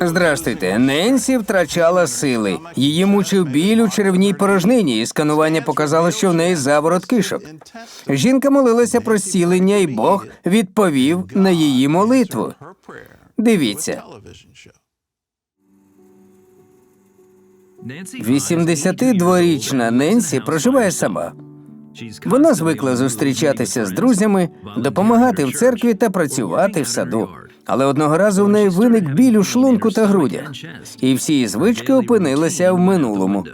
Здрастуйте, Ненсі втрачала сили. Її мучив біль у черевній порожнині, і сканування показало, що в неї заворот кишок. Жінка молилася про зцілення, і Бог відповів на її молитву. Дивіться, 82-річна Ненсі проживає сама. Вона звикла зустрічатися з друзями, допомагати в церкві та працювати в саду. Але одного разу в неї виник біль у шлунку та грудях, і всі звички опинилися в минулому.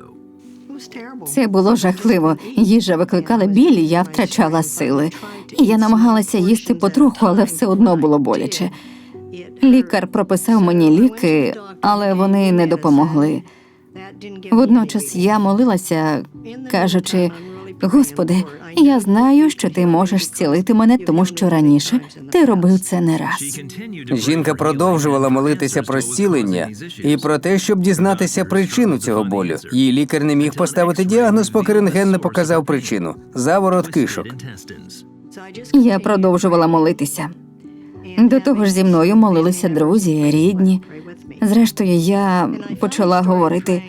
Це було жахливо. Їжа викликала біль, і я втрачала сили. І я намагалася їсти потроху, але все одно було боляче. Лікар прописав мені ліки, але вони не допомогли. Водночас я молилася, кажучи: Господи, я знаю, що ти можеш зцілити мене, тому що раніше ти робив це не раз. Жінка продовжувала молитися про зцілення і про те, щоб дізнатися причину цього болю. Її лікар не міг поставити діагноз, поки рентген не показав причину заворот кишок. Я продовжувала молитися. До того ж, зі мною молилися друзі, рідні. Зрештою, я почала говорити: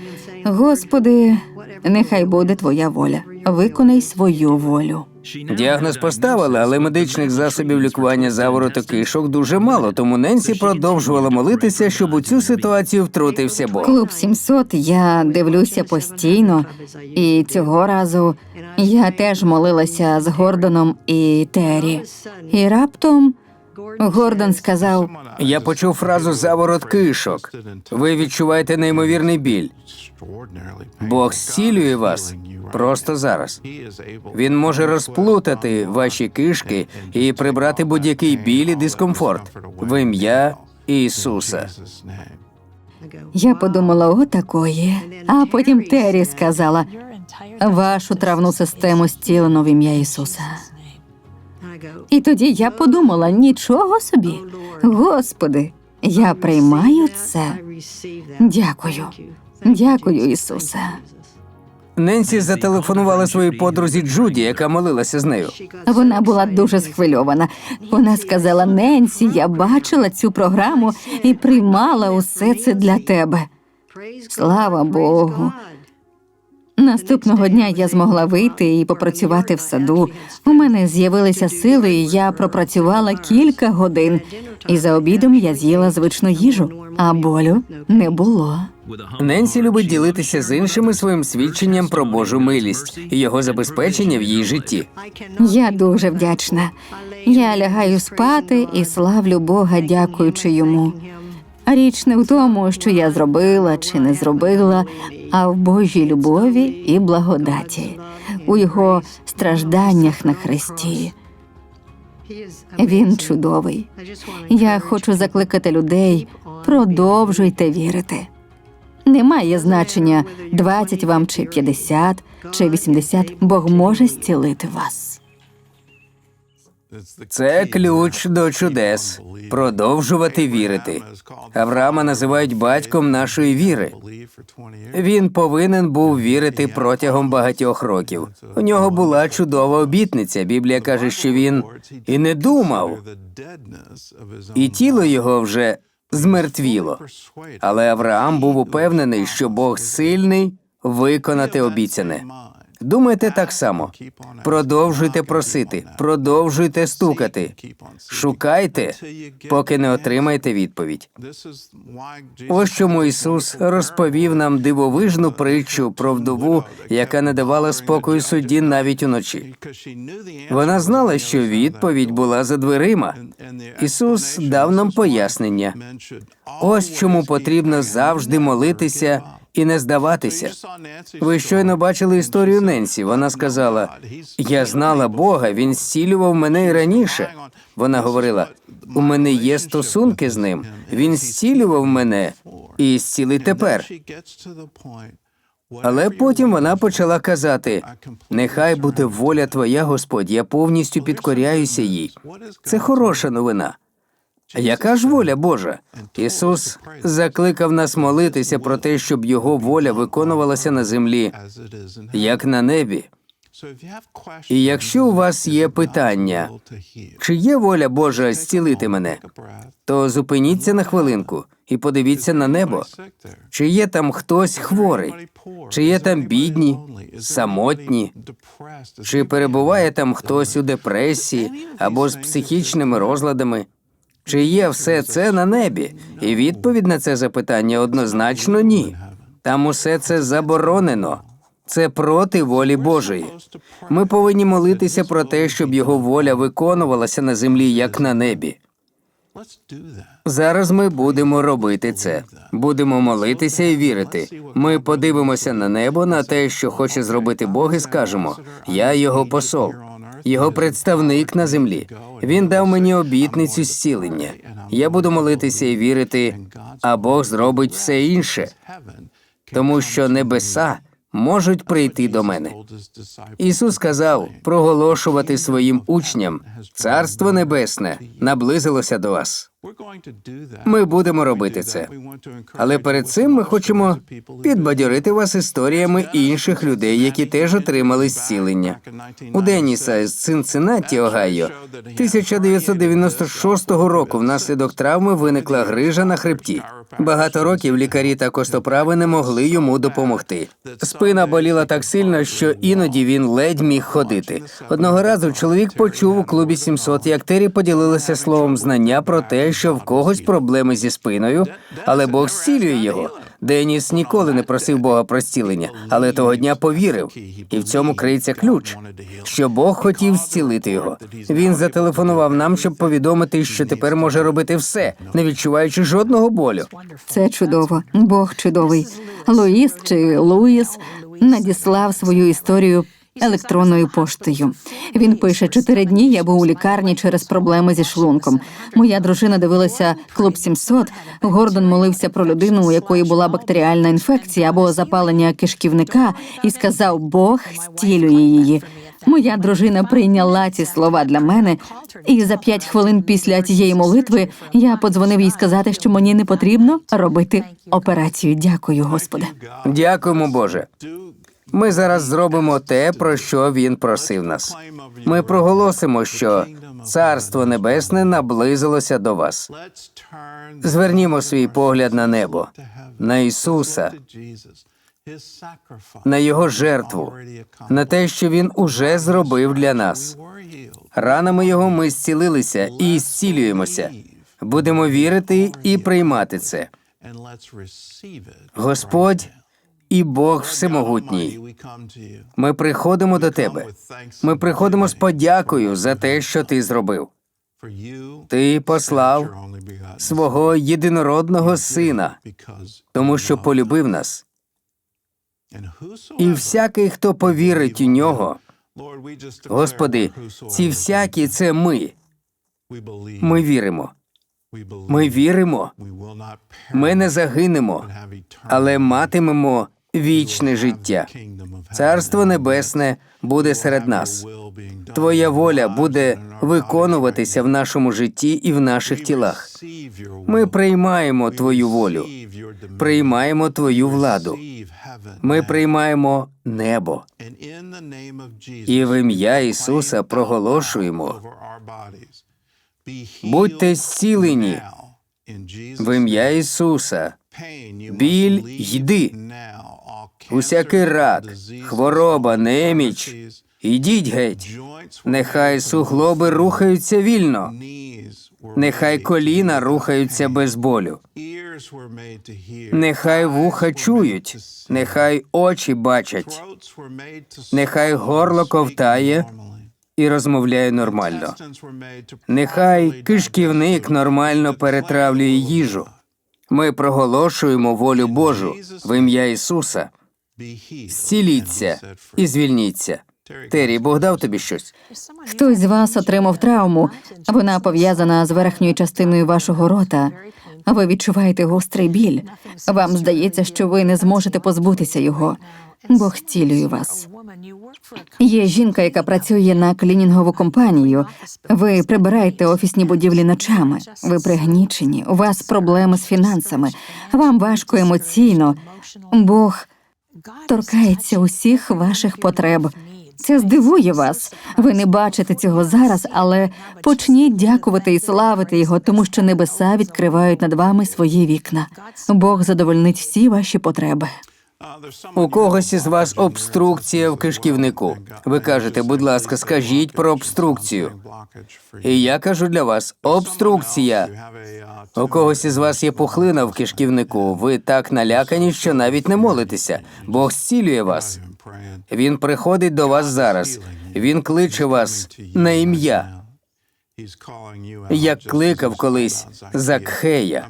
Господи, нехай буде твоя воля, виконай свою волю. Діагноз поставили, але медичних засобів лікування завороту кишок дуже мало, тому Ненсі продовжувала молитися, щоб у цю ситуацію втрутився Бог. Клуб 700 я дивлюся постійно, і цього разу я теж молилася з Гордоном і Террі. І раптом Гордон сказав: Я почув фразу заворот кишок. Ви відчуваєте неймовірний біль. Бог зцілює вас просто зараз. Він може розплутати ваші кишки і прибрати будь-який біль дискомфорт в ім'я Ісуса. Я подумала, о такої. А потім Террі сказала: вашу травну систему зцілено в ім'я Ісуса. І тоді я подумала: нічого собі, Господи, я приймаю це. Дякую. Дякую, Ісусе. Ненсі зателефонувала своїй подрузі Джуді, яка молилася з нею. Вона була дуже схвильована. Вона сказала: Ненсі, я бачила цю програму і приймала усе це для тебе. Слава Богу. Наступного дня я змогла вийти і попрацювати в саду. У мене з'явилися сили, і я пропрацювала кілька годин. І за обідом я з'їла звичну їжу, а болю не було. Ненсі любить ділитися з іншими своїм свідченням про Божу милість і його забезпечення в її житті. Я дуже вдячна. Я лягаю спати і славлю Бога, дякуючи йому. Річ не в тому, що я зробила чи не зробила, а в Божій любові і благодаті, у його стражданнях на Христі. Він чудовий. Я хочу закликати людей, продовжуйте вірити. Немає значення 20 вам чи 50, чи 80, Бог може зцілити вас. Це ключ до чудес. Продовжувати вірити. Авраама називають батьком нашої віри. Він повинен був вірити протягом багатьох років. У нього була чудова обітниця. Біблія каже, що він і не думав, і тіло його вже змертвіло. Але Авраам був упевнений, що Бог сильний виконати обіцяне. Думайте так само. Продовжуйте просити, продовжуйте стукати, шукайте, поки не отримаєте відповідь. Ось чому Ісус розповів нам дивовижну притчу про вдову, яка не давала спокою судді навіть уночі. Вона знала, що відповідь була за дверима. Ісус дав нам пояснення. Ось чому потрібно завжди молитися і не здаватися. Ви щойно бачили історію Ненсі. Вона сказала: Я знала Бога, він зцілював мене і раніше. Вона говорила: у мене є стосунки з ним. Він зцілював мене і зцілить тепер. Але потім вона почала казати: Нехай буде воля твоя, Господь, я повністю підкоряюся їй. Це хороша новина. Яка ж воля Божа? Ісус закликав нас молитися про те, щоб Його воля виконувалася на землі, як на небі. І якщо у вас є питання, чи є воля Божа зцілити мене, то зупиніться на хвилинку і подивіться на небо. Чи є там хтось хворий, чи є там бідні, самотні, чи перебуває там хтось у депресії або з психічними розладами? Чи є все це на небі? І відповідь на це запитання однозначно ні. Там усе це заборонено. Це проти волі Божої. Ми повинні молитися про те, щоб його воля виконувалася на землі, як на небі. Зараз ми будемо робити це. Будемо молитися і вірити. Ми подивимося на небо, на те, що хоче зробити Бог, і скажемо: Я його посол, його представник на землі. Він дав мені обітницю зцілення. Я буду молитися і вірити, а Бог зробить все інше, тому що небеса можуть прийти до мене. Ісус сказав проголошувати своїм учням Царство Небесне наблизилося до вас. Ми будемо робити це. Але перед цим ми хочемо підбадьорити вас історіями інших людей, які теж отримали зцілення. У Деніса з Цинциннаті, Огайо, 1996 року внаслідок травми виникла грижа на хребті. Багато років лікарі та костоправи не могли йому допомогти. Спина боліла так сильно, що іноді він ледь міг ходити. Одного разу чоловік почув у клубі 700, як Тері поділилися словом знання про те, що в когось проблеми зі спиною, але Бог зцілює його. Деніс ніколи не просив Бога про зцілення, але того дня повірив, і в цьому криється ключ, що Бог хотів зцілити його. Він зателефонував нам, щоб повідомити, що тепер може робити все, не відчуваючи жодного болю. Це чудово. Бог чудовий. Луїс чи Луїс надіслав свою історію електронною поштою. Він пише: чотири дні я був у лікарні через проблеми зі шлунком. Моя дружина дивилася клуб 700. Гордон молився про людину, у якої була бактеріальна інфекція або запалення кишківника, і сказав: Бог зцілює її. Моя дружина прийняла ці слова для мене, і за п'ять хвилин після цієї молитви я подзвонив їй сказати, що мені не потрібно робити операцію. Дякую, Господи. Дякуємо, Боже. Ми зараз зробимо те, про що він просив нас. Ми проголосимо, що Царство Небесне наблизилося до вас. Звернімо свій погляд на небо, на Ісуса, на Його жертву, на те, що Він уже зробив для нас. Ранами Його ми зцілилися і зцілюємося. Будемо вірити і приймати це. Господь і Бог Всемогутній. Ми приходимо до тебе. Ми приходимо з подякою за те, що ти зробив. Ти послав свого єдинородного сина, тому що полюбив нас. І всякий, хто повірить у нього, Господи, ці всякі це ми. Ми віримо. Ми віримо. Ми не загинемо, але матимемо вічне життя. Царство Небесне буде серед нас. Твоя воля буде виконуватися в нашому житті і в наших тілах. Ми приймаємо Твою волю, приймаємо Твою владу. Ми приймаємо небо. І в ім'я Ісуса проголошуємо. Будьте зцілені в ім'я Ісуса. Біль йди. Усякий рак, хвороба, неміч. Ідіть геть. Нехай суглоби рухаються вільно. Нехай коліна рухаються без болю. Нехай вуха чують, нехай очі бачать, нехай горло ковтає і розмовляє нормально. Нехай кишківник нормально перетравлює їжу. Ми проголошуємо волю Божу в ім'я Ісуса. Зціліться і звільніться. Террі, Бог дав тобі щось. Хтось з вас отримав травму. Вона пов'язана з верхньою частиною вашого рота. Ви відчуваєте гострий біль. Вам здається, що ви не зможете позбутися його. Бог цілює вас. Є жінка, яка працює на клінінгову компанію. Ви прибираєте офісні будівлі ночами. Ви пригнічені. У вас проблеми з фінансами. Вам важко емоційно. Бог торкається усіх ваших потреб. Це здивує вас. Ви не бачите цього зараз, але почніть дякувати і славити його, тому що небеса відкривають над вами свої вікна. Бог задовольнить всі ваші потреби. У когось із вас обструкція в кишківнику. Ви кажете, будь ласка, скажіть про обструкцію. І я кажу для вас: обструкція. У когось із вас є пухлина в кишківнику. Ви так налякані, що навіть не молитеся. Бог зцілює вас. Він приходить до вас зараз. Він кличе вас на ім'я. Як кликав колись Закхея.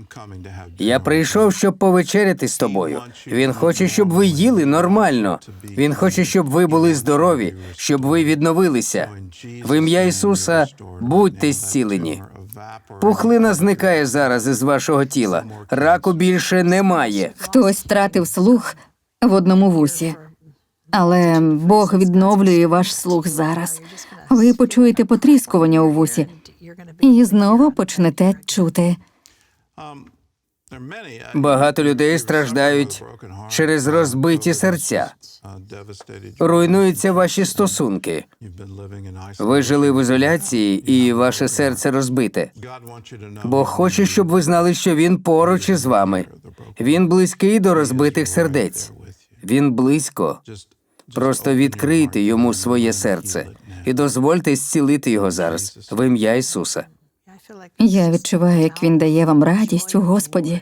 Я прийшов, щоб повечеряти з тобою. Він хоче, щоб ви їли нормально. Він хоче, щоб ви були здорові, щоб ви відновилися. В ім'я Ісуса будьте зцілені. Пухлина зникає зараз із вашого тіла. Раку більше немає. Хтось втратив слух в одному вусі. Але Бог відновлює ваш слух зараз. Ви почуєте потріскування у вусі і знову почнете чути. Багато людей страждають через розбиті серця. Руйнуються ваші стосунки. Ви жили в ізоляції, і ваше серце розбите. Бог хоче, щоб ви знали, що він поруч із вами. Він близький до розбитих сердець. Він близько. Просто відкрийте йому своє серце і дозвольте зцілити його зараз в ім'я Ісуса. Я відчуваю, як він дає вам радість у Господі.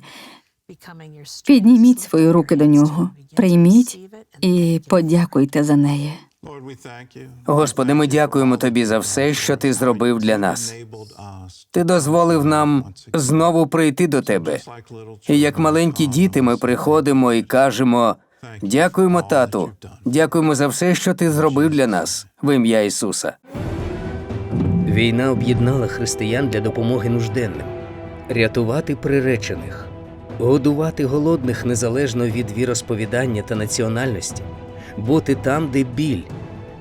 Підніміть свої руки до нього, прийміть і подякуйте за неї. Господи, ми дякуємо тобі за все, що ти зробив для нас. Ти дозволив нам знову прийти до тебе. І як маленькі діти, ми приходимо і кажемо: дякуємо, тату, дякуємо за все, що ти зробив для нас в ім'я Ісуса. Війна об'єднала християн для допомоги нужденним, рятувати приречених, годувати голодних незалежно від віросповідання та національності, бути там, де біль.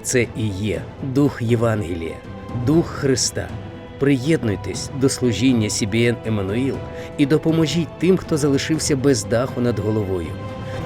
Це і є дух Євангелія, дух Христа. Приєднуйтесь до служіння CBN Еммануїл і допоможіть тим, хто залишився без даху над головою,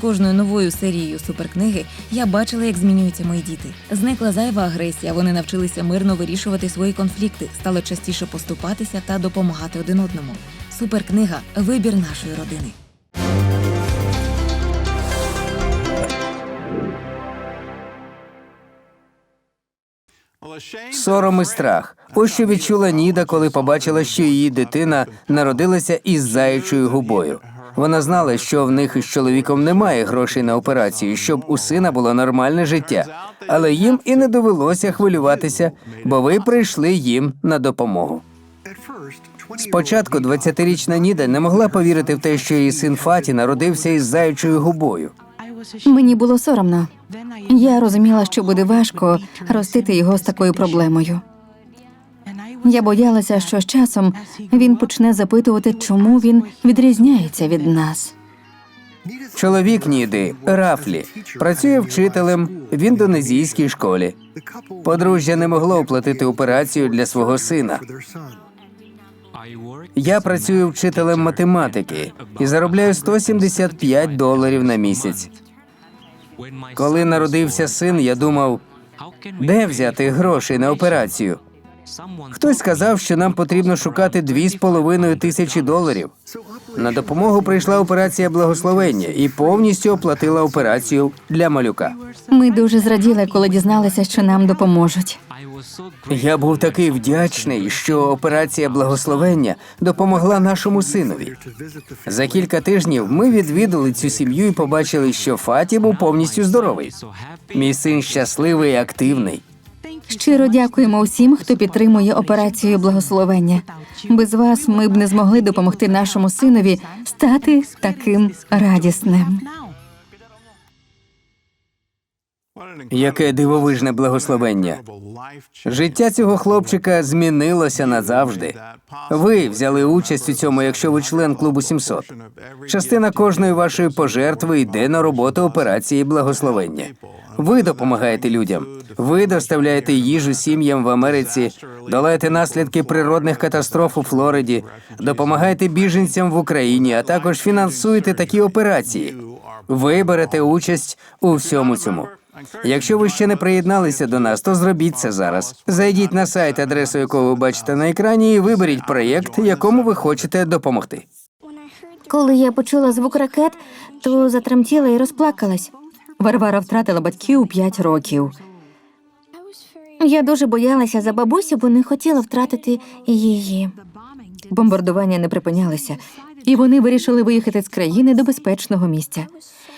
Кожною новою серією суперкниги я бачила, як змінюються мої діти. Зникла зайва агресія. Вони навчилися мирно вирішувати свої конфлікти, стали частіше поступатися та допомагати один одному. Суперкнига вибір нашої родини. Сором і страх. Ось що відчула Ніда, коли побачила, що її дитина народилася із заячою губою. Вона знала, що в них із чоловіком немає грошей на операцію, щоб у сина було нормальне життя. Але їм і не довелося хвилюватися, бо ви прийшли їм на допомогу. Спочатку 20-річна Ніда не могла повірити в те, що її син Фаті народився із заячою губою. Мені було соромно. Я розуміла, що буде важко ростити його з такою проблемою. Я боялася, що з часом він почне запитувати, чому він відрізняється від нас. Чоловік Ніди, Рафлі, працює вчителем в індонезійській школі. Подружжя не могло оплатити операцію для свого сина. Я працюю вчителем математики і заробляю 175 доларів на місяць. Коли народився син, я думав, де взяти грошей на операцію. Хтось сказав, що нам потрібно шукати 2,5 тисячі доларів. На допомогу прийшла операція благословення і повністю оплатила операцію для малюка. Ми дуже зраділи, коли дізналися, що нам допоможуть. Я був такий вдячний, що операція благословення допомогла нашому синові. За кілька тижнів ми відвідали цю сім'ю і побачили, що Фаті був повністю здоровий. Мій син щасливий і активний. Щиро дякуємо усім, хто підтримує операцію благословення. Без вас ми б не змогли допомогти нашому синові стати таким радісним. Яке дивовижне благословення. Життя цього хлопчика змінилося назавжди. Ви взяли участь у цьому, якщо ви член клубу 700. Частина кожної вашої пожертви йде на роботу операції благословення. Ви допомагаєте людям. Ви доставляєте їжу сім'ям в Америці, долаєте наслідки природних катастроф у Флориді, допомагаєте біженцям в Україні, а також фінансуєте такі операції. Ви берете участь у всьому цьому. Якщо ви ще не приєдналися до нас, то зробіть це зараз. Зайдіть на сайт, адресу якого ви бачите на екрані, і виберіть проєкт, якому ви хочете допомогти. Коли я почула звук ракет, то затремтіла і розплакалась. Варвара втратила батьків у п'ять років. Я дуже боялася за бабусю, бо не хотіла втратити її. Бомбардування не припинялися, і вони вирішили виїхати з країни до безпечного місця.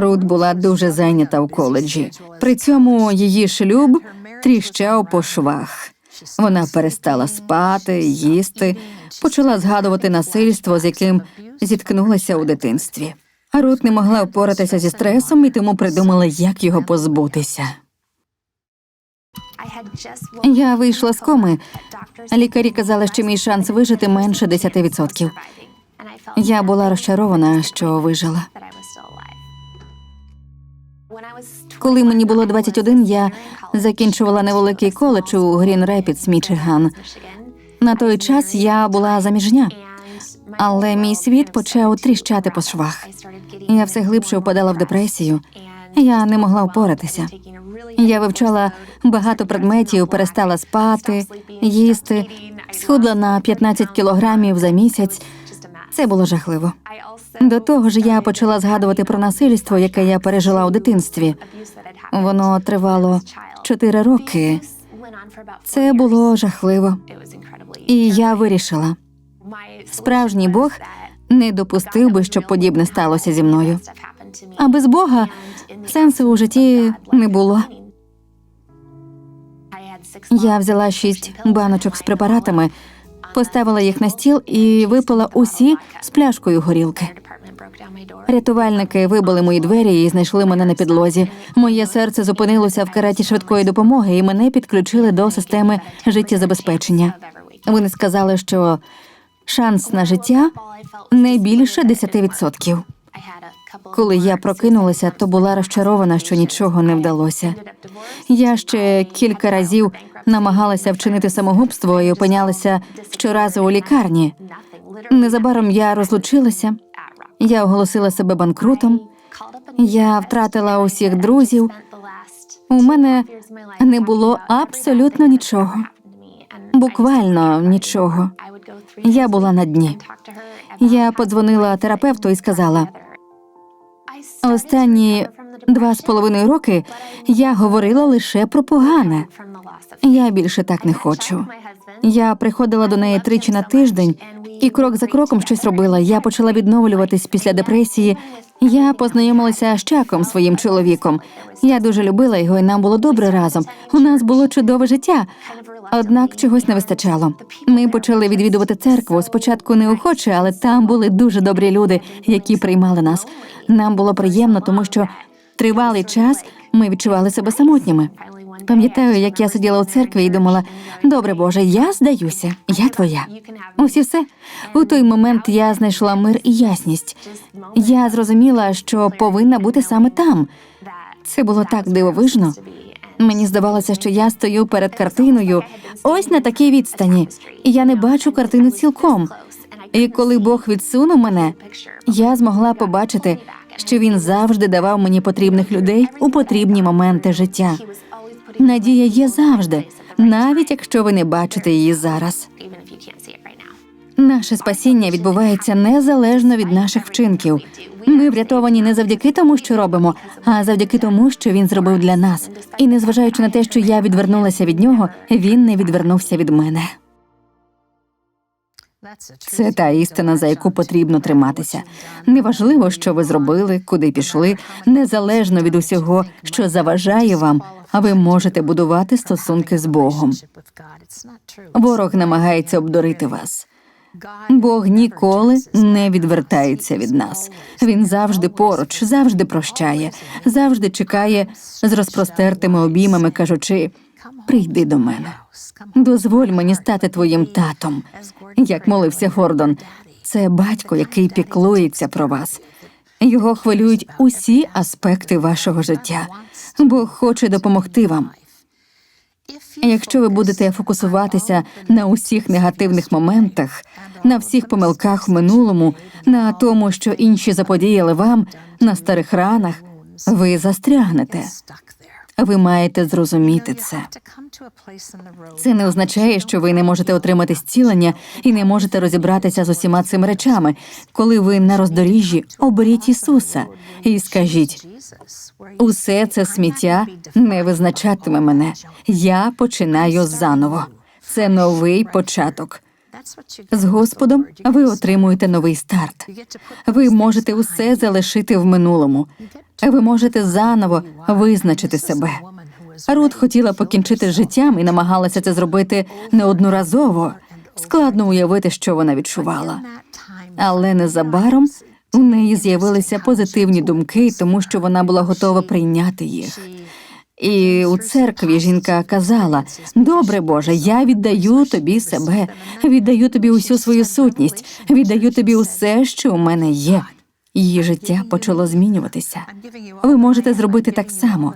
Рут була дуже зайнята у коледжі. При цьому її шлюб тріщав по швах. Вона перестала спати, їсти, почала згадувати насильство, з яким зіткнулася у дитинстві. А Рут не могла впоратися зі стресом і тому придумала, як його позбутися. Я вийшла з коми. Лікарі казали, що мій шанс вижити менше 10%. Я була розчарована, що вижила. Коли мені було 21, я закінчувала невеликий коледж у Грін Репідс, Мічиган. На той час я була заміжня, але мій світ почав тріщати по швах. Я все глибше впадала в депресію. Я не могла впоратися. Я вивчала багато предметів, перестала спати, їсти, схудла на 15 кілограмів за місяць. Це було жахливо. До того ж, я почала згадувати про насильство, яке я пережила у дитинстві. Воно тривало чотири роки. Це було жахливо. І я вирішила, справжній Бог не допустив би, щоб подібне сталося зі мною. А без Бога сенсу у житті не було. Я взяла шість баночок з препаратами, поставила їх на стіл і випила усі з пляшкою горілки. Рятувальники вибили мої двері і знайшли мене на підлозі. Моє серце зупинилося в кареті швидкої допомоги, і мене підключили до системи життєзабезпечення. Вони сказали, що шанс на життя не більше 10%. Коли я прокинулася, то була розчарована, що нічого не вдалося. Я ще кілька разів намагалася вчинити самогубство і опинялася щоразу у лікарні. Незабаром я розлучилася. Я оголосила себе банкрутом. Я втратила усіх друзів. У мене не було абсолютно нічого. Буквально нічого. Я була на дні. Я подзвонила терапевту і сказала: останні два з половиною роки я говорила лише про погане. Я більше так не хочу. Я приходила до неї тричі на тиждень і крок за кроком щось робила. Я почала відновлюватись після депресії. Я познайомилася з Чаком, своїм чоловіком. Я дуже любила його, і нам було добре разом. У нас було чудове життя. Однак чогось не вистачало. Ми почали відвідувати церкву. Спочатку неохоче, але там були дуже добрі люди, які приймали нас. Нам було приємно, тому що тривалий час ми відчували себе самотніми. Пам'ятаю, як я сиділа у церкві і думала: добре Боже, я здаюся, я твоя. Ось і все. У той момент я знайшла мир і ясність. Я зрозуміла, що повинна бути саме там. Це було так дивовижно. Мені здавалося, що я стою перед картиною, ось на такій відстані, і я не бачу картину цілком. І коли Бог відсунув мене, я змогла побачити, що він завжди давав мені потрібних людей у потрібні моменти життя. Надія є завжди, навіть якщо ви не бачите її зараз. Наше спасіння відбувається незалежно від наших вчинків. Ми врятовані не завдяки тому, що робимо, а завдяки тому, що він зробив для нас. І незважаючи на те, що я відвернулася від нього, він не відвернувся від мене. Це та істина, за яку потрібно триматися. Неважливо, що ви зробили, куди пішли, незалежно від усього, що заважає вам, а ви можете будувати стосунки з Богом. Ворог намагається обдурити вас. Бог ніколи не відвертається від нас. Він завжди поруч, завжди прощає, завжди чекає з розпростертими обіймами, кажучи: прийди до мене. Дозволь мені стати твоїм татом, як молився Гордон. Це батько, який піклується про вас. Його хвилюють усі аспекти вашого життя. Бог хоче допомогти вам. Якщо ви будете фокусуватися на усіх негативних моментах, на всіх помилках в минулому, на тому, що інші заподіяли вам, на старих ранах, ви застрягнете. Ви маєте зрозуміти це. Це не означає, що ви не можете отримати зцілення і не можете розібратися з усіма цими речами. Коли ви на роздоріжжі, оберіть Ісуса і скажіть: усе це сміття не визначатиме мене. Я починаю заново. Це новий початок. З Господом ви отримуєте новий старт. Ви можете усе залишити в минулому. Ви можете заново визначити себе. Рут хотіла покінчити з життям і намагалася це зробити неодноразово. Складно уявити, що вона відчувала. Але незабаром у неї з'явилися позитивні думки, тому що вона була готова прийняти їх. І у церкві жінка казала: Добре Боже, я віддаю тобі себе, віддаю тобі усю свою сутність, віддаю тобі усе, що у мене є. Її життя почало змінюватися. Ви можете зробити так само.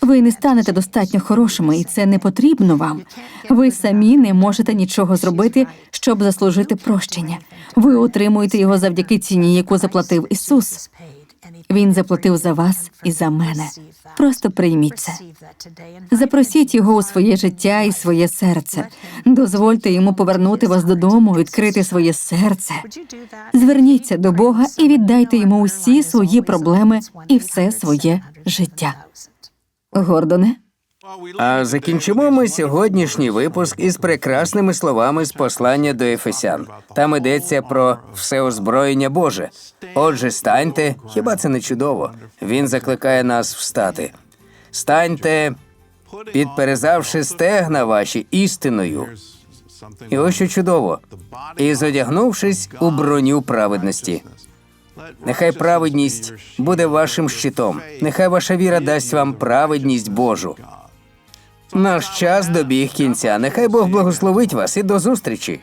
Ви не станете достатньо хорошими, і це не потрібно вам. Ви самі не можете нічого зробити, щоб заслужити прощення. Ви отримуєте його завдяки ціні, яку заплатив Ісус. Він заплатив за вас і за мене. Просто прийміть це. Запросіть його у своє життя і своє серце. Дозвольте йому повернути вас додому, відкрити своє серце. Зверніться до Бога і віддайте йому усі свої проблеми і все своє життя. Гордоне, А закінчимо ми сьогоднішній випуск із прекрасними словами з послання до Ефесян. Там йдеться про все озброєння Боже. Отже, станьте, хіба це не чудово? Він закликає нас встати. Станьте, підперезавши стегна ваші істиною. І ось що чудово. І зодягнувшись у броню праведності. Нехай праведність буде вашим щитом. Нехай ваша віра дасть вам праведність Божу. Наш час добіг кінця. Нехай Бог благословить вас і до зустрічі.